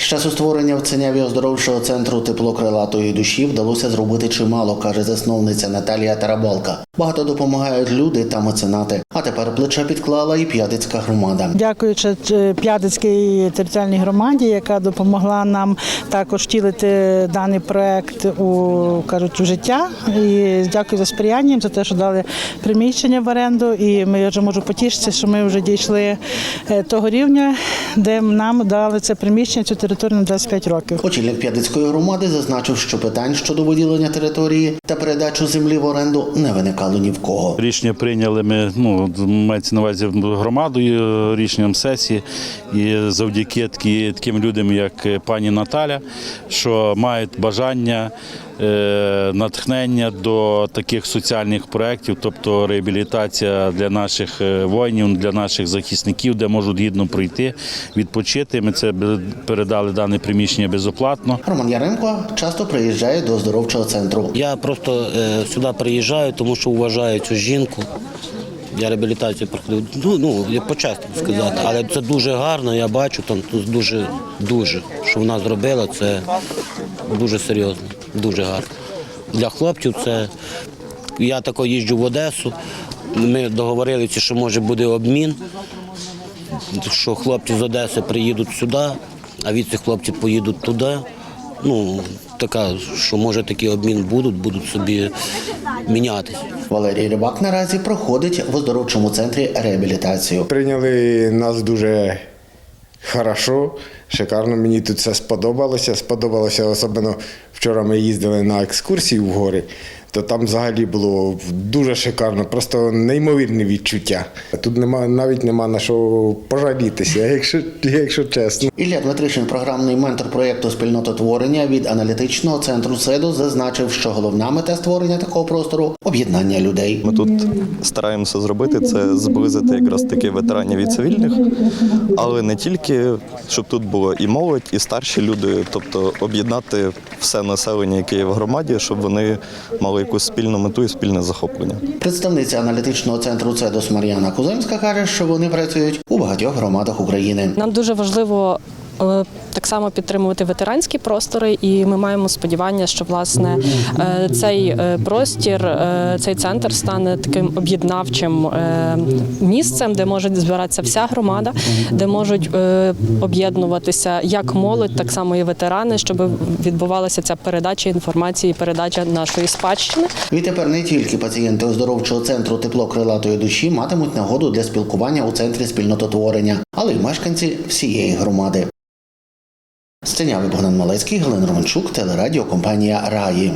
З часу створення в Ценяві оздоровчого центру тепло крилатої душі вдалося зробити чимало, каже засновниця Наталія Тарабалка. Багато допомагають люди та меценати. А тепер плече підклала і п'ятицька громада. Дякуючи е, П'ятицькій територіальній громаді, яка допомогла нам також втілити даний проект у кажуть у життя. І дякую за сприяння за те, що дали приміщення в оренду. І ми вже можу потішитися, що ми вже дійшли е, того рівня, де нам дали це приміщення цю на 25 років. Очільник п'ятицької громади зазначив, що питань щодо виділення території та передачу землі в оренду не виникало ні в кого. Рішення прийняли ми, ну, мається на увазі громадою, е, рішенням сесії. І завдяки такі, таким людям, як пані Наталя, що мають бажання, натхнення до таких соціальних проєктів, тобто реабілітація для наших е, воїнів, для наших захисників, де можуть гідно пройти, відпочити. Ми це передали дане приміщення безоплатно. Роман Яремко часто приїжджає до оздоровчого центру. Я просто е, сюди приїжджаю, тому що вважаю цю жінку. Я реабілітацію проходив, ну, ну я почесно сказати, але це дуже гарно, я бачу, там тут дуже, дуже, що вона зробила, це дуже серйозно, дуже гарно. Для хлопців це. Я тако їжджу в Одесу, ми договорилися, що може буде обмін, що хлопці з Одеси приїдуть сюди, а від цих хлопців поїдуть туди. Ну, така, що може такий обмін будуть, будуть собі мінятися. Валерій Рибак наразі проходить в оздоровчому центрі реабілітацію. Прийняли нас дуже хорошо, шикарно. Мені тут все сподобалося. Сподобалося особливо вчора ми їздили на екскурсію в гори, то там взагалі було дуже шикарно, просто неймовірне відчуття. Тут нема, навіть нема на що пожалітися, якщо, якщо чесно. Ілля Дмитришин, програмний ментор проєкту спільнототворення від аналітичного центру СЕДО, зазначив, що головна мета створення такого простору об'єднання людей. Ми тут стараємося зробити це зблизити якраз таки ветеранів і цивільних, але не тільки, щоб тут було і молодь, і старші люди, тобто об'єднати все населення, яке є в громаді, щоб вони мали якусь спільну мету і спільне захоплення. Представниця аналітичного центру ЦЕДОС Мар'яна Куземська каже, що вони працюють у багатьох громадах України. Нам дуже важливо так само підтримувати ветеранські простори, і ми маємо сподівання, що власне е, цей е, простір, е, цей центр стане таким об'єднавчим місцем, де може збиратися вся громада, де можуть об'єднуватися як молодь, так само і ветерани, щоб відбувалася ця передача інформації, передача нашої спадщини. Відтепер не тільки пацієнти оздоровчого центру тепло крилатої душі матимуть нагоду для спілкування у центрі спільнототворення, але й мешканці всієї громади. Сценяви Богдан Малецький, Галина Романчук, телерадіо компанія Раї.